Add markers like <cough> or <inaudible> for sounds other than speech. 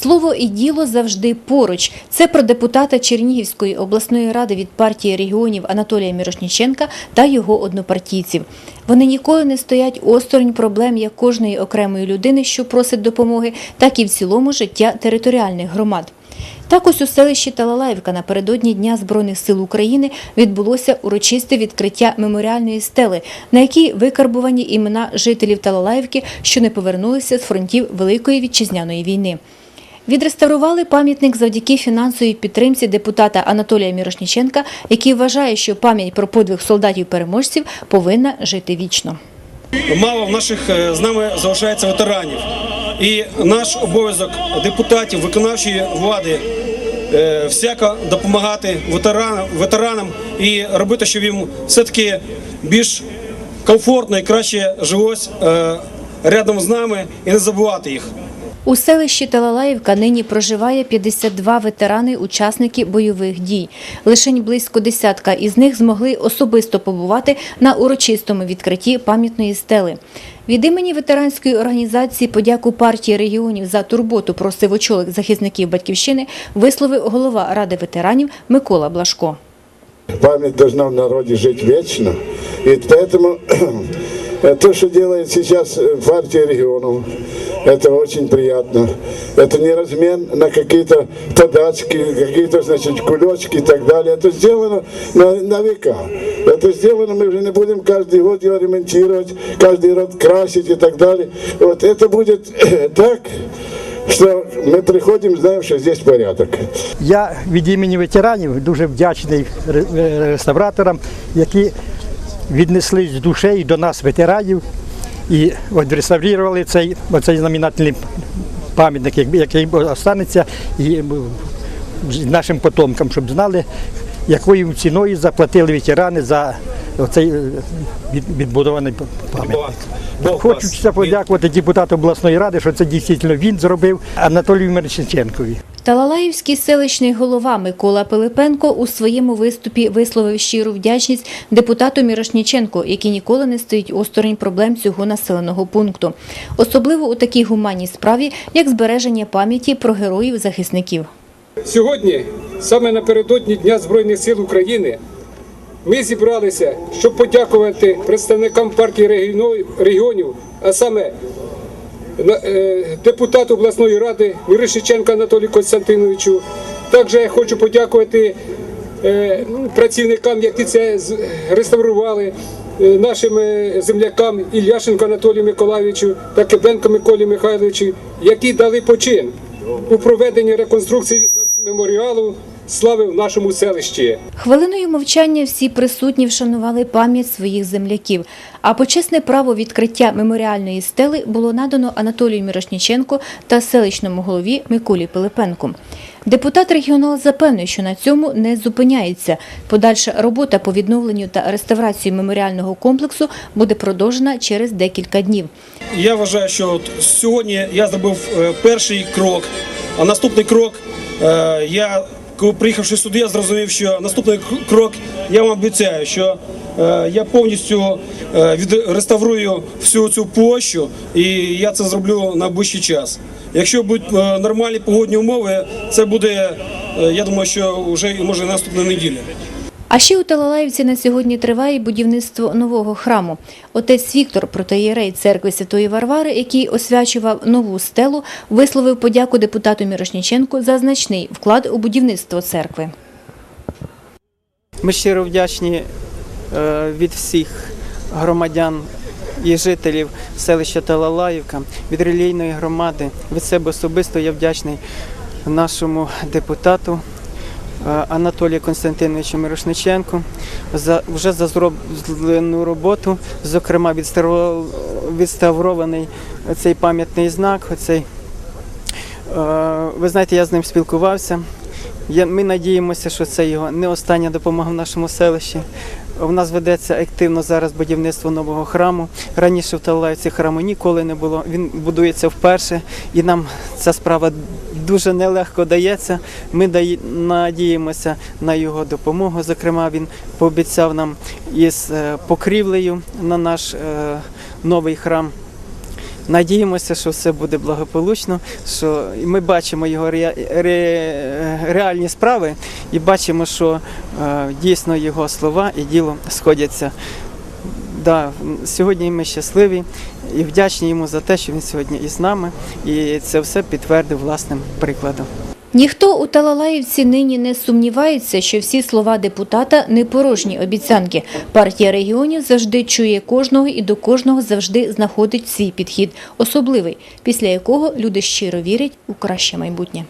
Слово і діло завжди поруч. Це про депутата Чернігівської обласної ради від партії регіонів Анатолія Мірошніченка та його однопартійців. Вони ніколи не стоять осторонь проблем як кожної окремої людини, що просить допомоги, так і в цілому життя територіальних громад. Так ось у селищі Талалаївка напередодні Дня Збройних сил України відбулося урочисте відкриття меморіальної стели, на якій викарбувані імена жителів Талалаївки, що не повернулися з фронтів Великої вітчизняної війни. Відреставрували пам'ятник завдяки фінансовій підтримці депутата Анатолія Мірошніченка, який вважає, що пам'ять про подвиг солдатів-переможців повинна жити вічно. Мало в наших е, з нами залишається ветеранів. І наш обов'язок депутатів виконавчої влади е, всяко допомагати ветеранам, ветеранам і робити, щоб їм все-таки більш комфортно і краще жилось е, рядом з нами і не забувати їх. У селищі Талалаївка нині проживає 52 ветерани-учасники бойових дій. Лишень близько десятка із них змогли особисто побувати на урочистому відкритті пам'ятної стели. Від імені ветеранської організації подяку партії регіонів за турботу про сивочолих захисників Батьківщини висловив голова Ради ветеранів Микола Блашко. Память должна в народе жить вечно. И поэтому э, то, что делает сейчас э, партия регионов, это очень приятно. Это не размен на какие-то подачки, какие-то, значит, кулечки и так далее. Это сделано на, на века. Это сделано, мы уже не будем каждый год его ремонтировать, каждый год красить и так далее. Вот это будет <clears throat> так, что мы приходим, знаем, что здесь порядок. Я від імені ветеранів дуже вдячний ре- е, реставраторам, які віднеслись з душею до нас, ветеранів, і от реставрували цей, оцей знаменательний пам'ятник, який- останеться і нашим потомкам, щоб знали, якою ціною заплатили ветерани за оцей е, відбудований пам'ятник. Хочеться подякувати депутату обласної ради, що це дійсно він зробив Анатолію Мерченченкові. Талалаївський селищний голова Микола Пилипенко у своєму виступі висловив щиру вдячність депутату Мірошніченку, який ніколи не стоїть осторонь проблем цього населеного пункту, особливо у такій гуманній справі, як збереження пам'яті про героїв-захисників. Сьогодні, саме напередодні Дня Збройних сил України, ми зібралися, щоб подякувати представникам партії регіонів, а саме депутату обласної ради Мирошниченка Анатолію Костянтиновичу. Також я хочу подякувати е, працівникам, які це реставрували, е, нашим е, землякам Ілляшенко Анатолію Миколаївичу та Кибенко Миколі Михайловичу, які дали почин у проведенні реконструкції меморіалу слави в нашому селищі. Хвилиною мовчання всі присутні вшанували пам'ять своїх земляків. А почесне право відкриття меморіальної стели було надано Анатолію Мірошніченку та селищному голові Миколі Пилипенку. Депутат регіонал запевнив, що на цьому не зупиняється. Подальша робота по відновленню та реставрації меморіального комплексу буде продовжена через декілька днів. Я вважаю, що от сьогодні я зробив е, перший крок, а наступний крок е, я. Приїхавши сюди, я зрозумів, що наступний крок я вам обіцяю, що е, я повністю е, відреставрую всю цю площу, і я це зроблю на ближчий час. Якщо будуть е, нормальні погодні умови, це буде, я думаю, що вже може наступної неділі. А ще у Талалаївці на сьогодні триває будівництво нового храму. Отець Віктор, протоєрей церкви Святої Варвари, який освячував нову стелу, висловив подяку депутату Мірошніченку за значний вклад у будівництво церкви. Ми щиро вдячні е, від всіх громадян і жителів селища Талалаївка, від релійної громади, від себе особисто я вдячний нашому депутату е, Анатолію Константиновичу Мирошниченку за вже за зроблену роботу, зокрема відставро- відставрований цей пам'ятний знак. Оцей, Е, ви знаєте, я з ним спілкувався. Ми надіємося, що це його не остання допомога в нашому селищі. У нас ведеться активно зараз будівництво нового храму. Раніше в Талаївці храму ніколи не було. Він будується вперше, і нам ця справа дуже нелегко дається. Ми надіємося на його допомогу. Зокрема, він пообіцяв нам із е, покрівлею на наш е, новий храм. Надіємося, що все буде благополучно, що ми бачимо його ре- ре- реальні справи і бачимо, що е, дійсно його слова і діло сходяться. Да, сьогодні ми щасливі і вдячні йому за те, що він сьогодні із нами, і це все підтвердив власним прикладом. Ніхто у Талалаївці нині не сумнівається, що всі слова депутата не порожні обіцянки. Партія регіонів завжди чує кожного і до кожного завжди знаходить свій підхід, особливий, після якого люди щиро вірять у краще майбутнє.